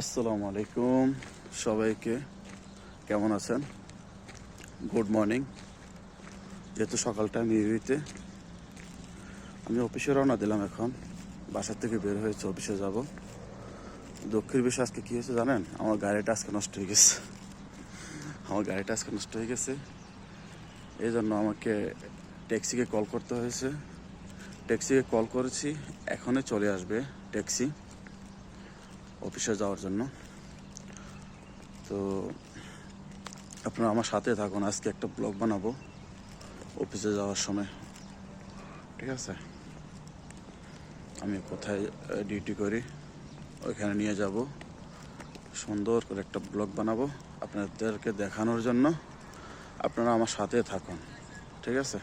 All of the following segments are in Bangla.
আসসালামু আলাইকুম সবাইকে। কেমন আছেন? গুড মর্নিং যেহেতু সকালটা নিরিবিতে আমি অফিসে রওনা দিলাম এখন। বাসার থেকে বের হয়েছে অফিসে যাব। দক্ষিণ বিষয় আজকে কী হয়েছে জানেন? আমার গাড়িটা আজকে নষ্ট হয়ে গেছে। আমার গাড়িটা আজকে নষ্ট হয়ে গেছে। এই জন্য আমাকে ট্যাক্সিকে কল করতে হয়েছে। ট্যাক্সিকে কল করেছি, এখনই চলে আসবে ট্যাক্সি। অফিসে যাওয়ার জন্য। তো আপনারা আমার সাথে থাকুন, আজকে একটা ব্লগ বানাবো অফিসে যাওয়ার সময়। ঠিক আছে? আমি কোথায় ডিউটি করি, ওইখানে নিয়ে যাব। সুন্দর করে একটা ব্লগ বানাবো আপনাদেরকে দেখানোর জন্য। আপনারা আমার সাথে থাকুন। ঠিক আছে?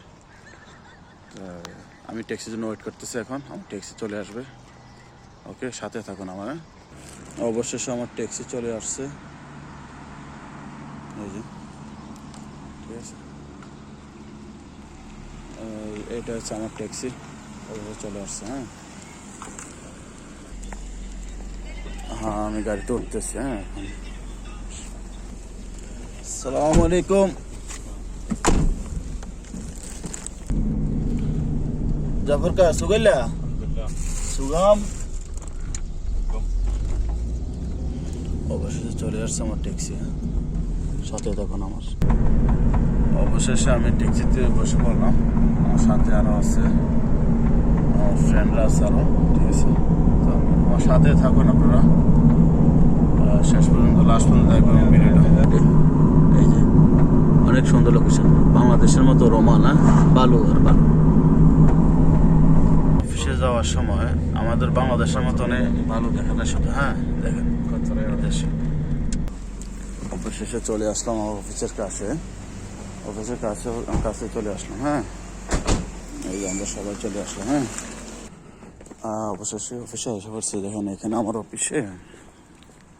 আমি ট্যাক্সির জন্য ওয়েট করতেছি এখন, আমার ট্যাক্সি চলে আসবে। ওকে সাথে থাকুন আমার হ্যাঁ? অবশেষে আমার ট্যাক্সি চলে আসছে। এই যে ঠিক আছে? এটা হচ্ছে আমার ট্যাক্সি অবশেষে চলে আসছে হ্যাঁ? হ্যাঁ আমি গাড়িতে উঠতেছি হ্যাঁ। সালাম আলাইকুম। জাফর কা সুগল্লা সুগাম? অবশেষে চলে আসছে আমার ট্যাক্সি হ্যাঁ। সাথে তখন আমার। অবশেষে আমি ট্যাক্সিতে বসে পড়লাম। আমার সাথে আরও আছে আমার ফ্রেন্ডরা আছে আরও ঠিক আছে? তো আমার সাথে থাকুন আপনারা। শেষ পর্যন্ত লাস্ট পর্যন্ত দেখবেন ভিডিওটা এই যে অনেক সুন্দর লোকেশন বাংলাদেশের মতো রোমান হ্যাঁ? বালু আর বালু। অফিসে যাওয়ার সময় আমাদের বাংলাদেশের মতন ভালো দেখা যায় শুধু হ্যাঁ দেখেন দেশে। অবশেষে চলে আসলাম আমার অফিসের কাছে। অফিসের কাছে কাছে চলে আসলাম হ্যাঁ। এই আমরা সবাই চলে আসলাম হ্যাঁ। অবশেষে অফিসে এসে পড়ছি, দেখেন এখানে আমার অফিসে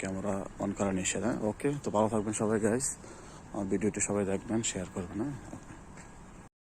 ক্যামেরা অন করা নিষেধ হ্যাঁ। ওকে, তো ভালো থাকবেন সবাই গাইস আমার ভিডিওটি সবাই দেখবেন শেয়ার করবেন হ্যাঁ.